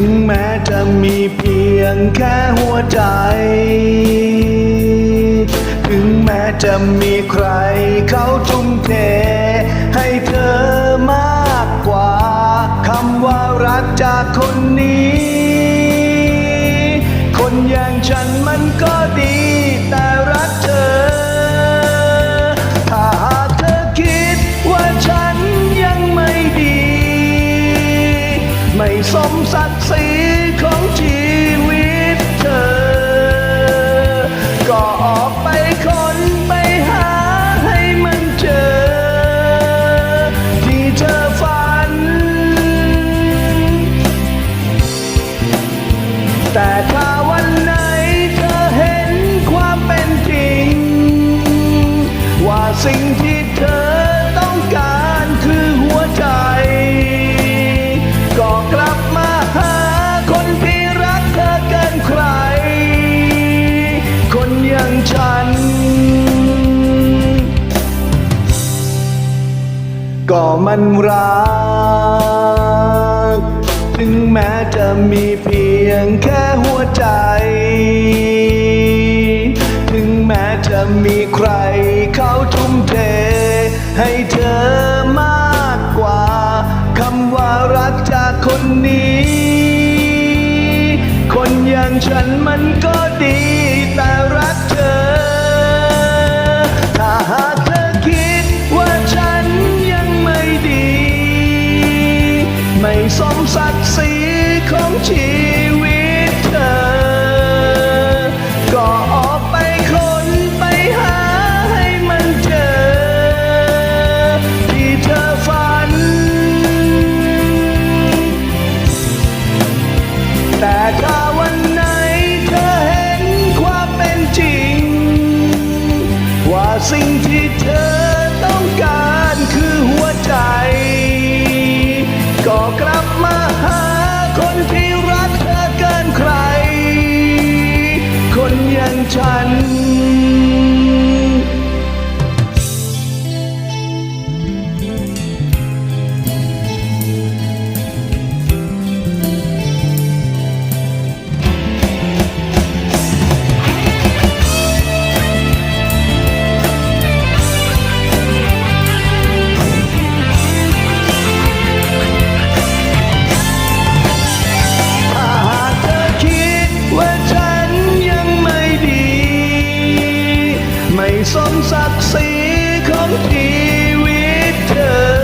งแม้จะมีเพียงแค่หัวใจ ถึงแม้จะมีใครเขาทุ่มเท ให้เธอมากกว่าคำว่ารักจากคนนี้ คนอย่างฉันมันก็ดี ก็มันรัก ถึงแม้จะมีเพียงแค่หัวใจ ถึงแม้จะมีใครเขาทุ่มเท ให้เธอมากกว่าคำว่ารักจากคนนี้ คนอย่างฉันมันก็ดี ศักดิ์ศรีของชีวิตเธอ ก็ออกไปค้นไปหาให้มันเจอ ที่เธอฝัน แต่ถ้าวันไหนเธอเห็นความเป็นจริง ว่าสิ่งที่เธอต้องการคือหัวใจ สมศักดิ์ศรีของชีวิตเธอ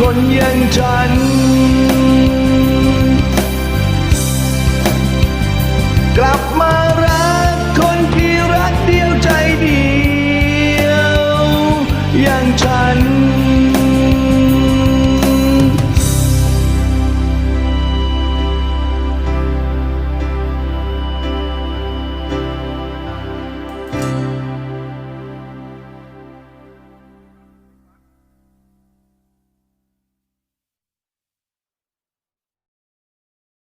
คนอย่างฉัน